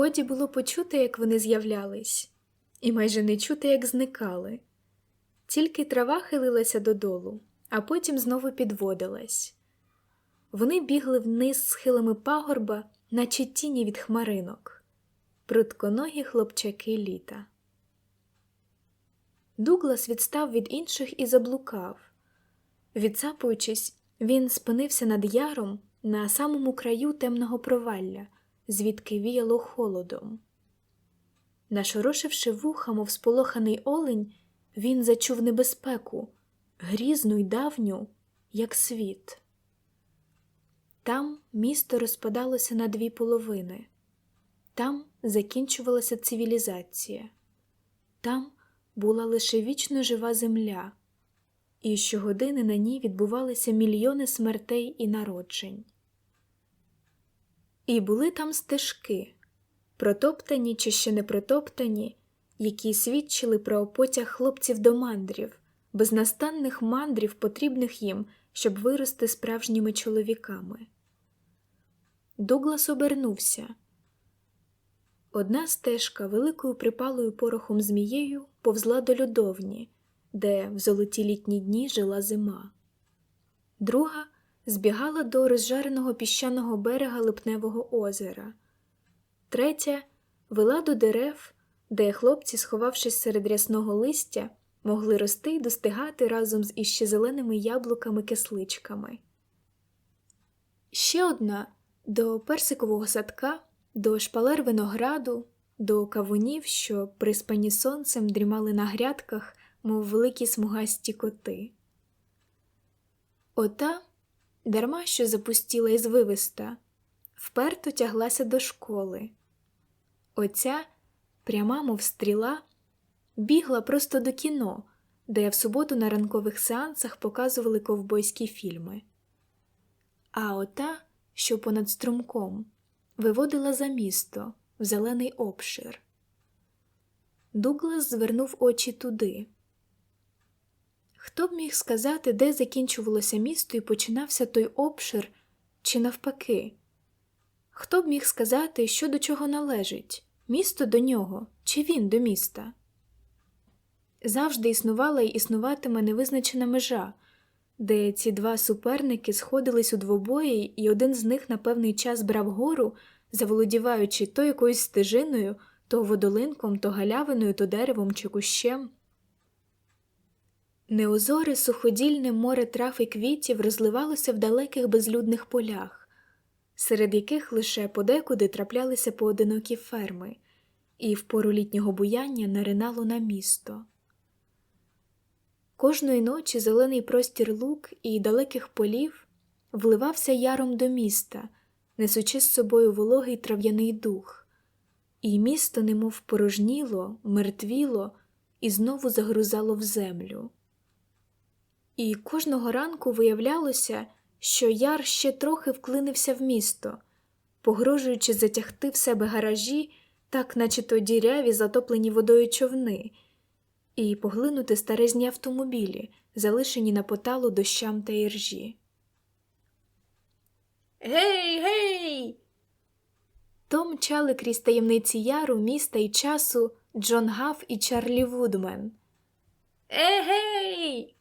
Годі було почути, як вони з'являлись, і майже не чути, як зникали. Тільки трава хилилася додолу, а потім знову підводилась. Вони бігли вниз схилами пагорба, наче тіні від хмаринок, прутконогі хлопчаки літа. Дуглас відстав від інших і заблукав. Відсапуючись, він спинився над яром на самому краю темного провалля, звідки віяло холодом. Нашорошивши вуха, мов сполоханий олень, він зачув небезпеку, грізну й давню, як світ. Там місто розпадалося на дві половини, там закінчувалася цивілізація, там була лише вічно жива земля, і щогодини на ній відбувалися мільйони смертей і народжень. І були там стежки, протоптані чи ще не протоптані, які свідчили про потяг хлопців до мандрів, безнастанних мандрів, потрібних їм, щоб вирости справжніми чоловіками. Дуглас обернувся. Одна стежка великою припалою порохом змією повзла до льодовні, де в золоті літні дні жила зима. Друга збігала до розжареного піщаного берега липневого озера, третя вела до дерев, де хлопці, сховавшись серед рясного листя, могли рости й достигати разом з іще зеленими яблуками-кисличками. Ще одна до персикового садка, до шпалер винограду, до кавунів, що, приспані сонцем, дрімали на грядках, мов великі смугасті коти. Ота, дарма що запустіла і звивиста, вперто тяглася до школи. Оця, пряма, мов стріла, бігла просто до кіно, де в суботу на ранкових сеансах показували ковбойські фільми. А ота, що понад струмком, виводила за місто в зелений обшир. Дуглас звернув очі туди. Хто б міг сказати, де закінчувалося місто і починався той обшир, чи навпаки? Хто б міг сказати, що до чого належить місто до нього, чи він до міста? Завжди існувала і існуватиме невизначена межа, де ці два суперники сходились у двобої, і один з них на певний час брав гору, заволодіваючи то якоюсь стежиною, то водолинком, то галявиною, то деревом чи кущем. Неозоре суходільне море трав і квітів розливалося в далеких безлюдних полях, серед яких лише подекуди траплялися поодинокі ферми, і в пору літнього буяння наринало на місто. Кожної ночі зелений простір лук і далеких полів вливався яром до міста, несучи з собою вологий трав'яний дух, і місто немов порожніло, мертвіло і знову загрузало в землю. І кожного ранку виявлялося, що яр ще трохи вклинився в місто, погрожуючи затягти в себе гаражі, так наче то діряві, затоплені водою човни, і поглинути старезні автомобілі, залишені на поталу дощам та іржі. Гей, гей! То мчали крізь таємниці яру, міста і часу Джон Гаф і Чарлі Вудмен. Егей!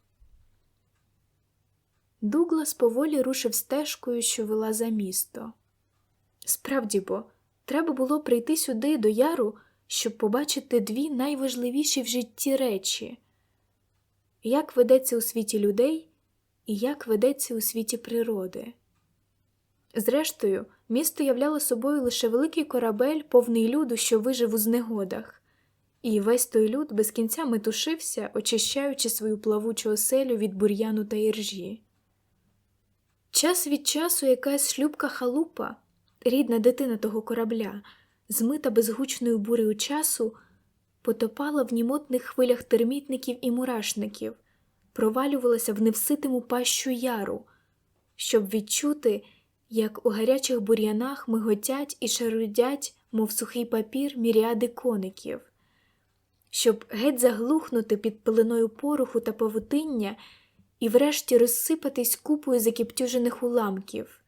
Дуглас поволі рушив стежкою, що вела за місто. Справді бо, треба було прийти сюди до яру, щоб побачити дві найважливіші в житті речі як ведеться у світі людей і як ведеться у світі природи. Зрештою, місто являло собою лише великий корабель, повний люду, що вижив у знегодах, і весь той люд без кінця метушився, очищаючи свою плавучу оселю від бур'яну та іржі. Час від часу якась шлюбка халупа, рідна дитина того корабля, змита безгучною бурею часу, потопала в німотних хвилях термітників і мурашників, провалювалася в невситиму пащу яру, щоб відчути, як у гарячих бур'янах миготять і шарудять, мов сухий папір, міріади коників, щоб геть заглухнути під пеленою пороху та павутиння і врешті розсипатись купою закіптюжених уламків.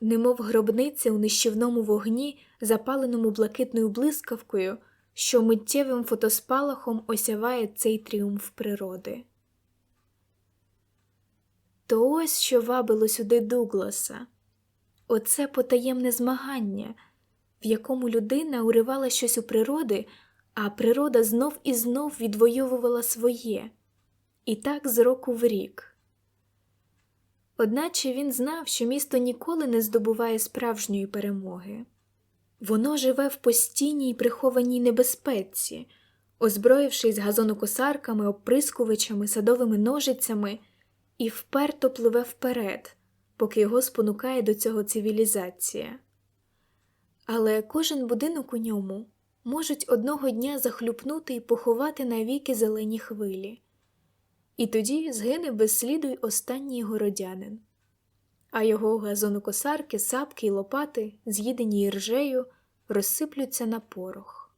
немов гробниця у нищівному вогні, запаленому блакитною блискавкою, що миттєвим фотоспалахом осяває цей тріумф природи. То ось що вабило сюди Дугласа оце потаємне змагання, в якому людина уривала щось у природи, а природа знов і знов відвоювала своє, і так з року в рік. Одначе він знав, що місто ніколи не здобуває справжньої перемоги. Воно живе в постійній прихованій небезпеці, озброївшись газонокосарками, оприскувачами, садовими ножицями, і вперто пливе вперед, поки його спонукає до цього цивілізація. Але кожен будинок у ньому можуть одного дня захлюпнути і поховати навіки зелені хвилі. І тоді згине без сліду й останній городянин, а його газонокосарки, сапки й лопати, з'їдені іржею, розсиплються на порох.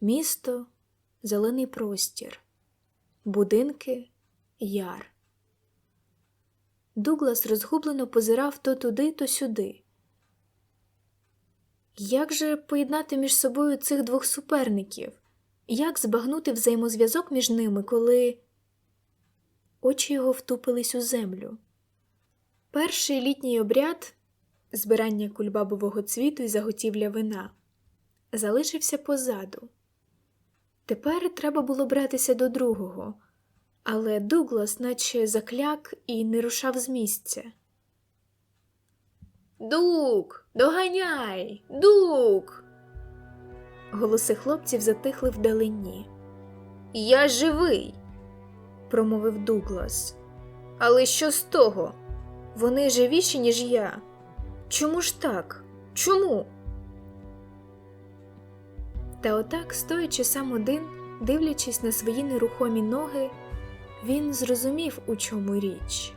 Місто зелений простір, будинки яр. Дуглас розгублено позирав то туди, то сюди. Як же поєднати між собою цих двох суперників? Як збагнути взаємозв'язок між ними, коли очі його втупились у землю? Перший літній обряд збирання кульбабового цвіту і заготівля вина залишився позаду. Тепер треба було братися до другого, але Дуглас наче закляк і не рушав з місця. Дук, доганяй, дук. Голоси хлопців затихли вдалині. Я живий, промовив Дуглас. Але що з того? Вони живіші, ніж я. Чому ж так? Чому? Та отак, стоячи сам один, дивлячись на свої нерухомі ноги, він зрозумів, у чому річ.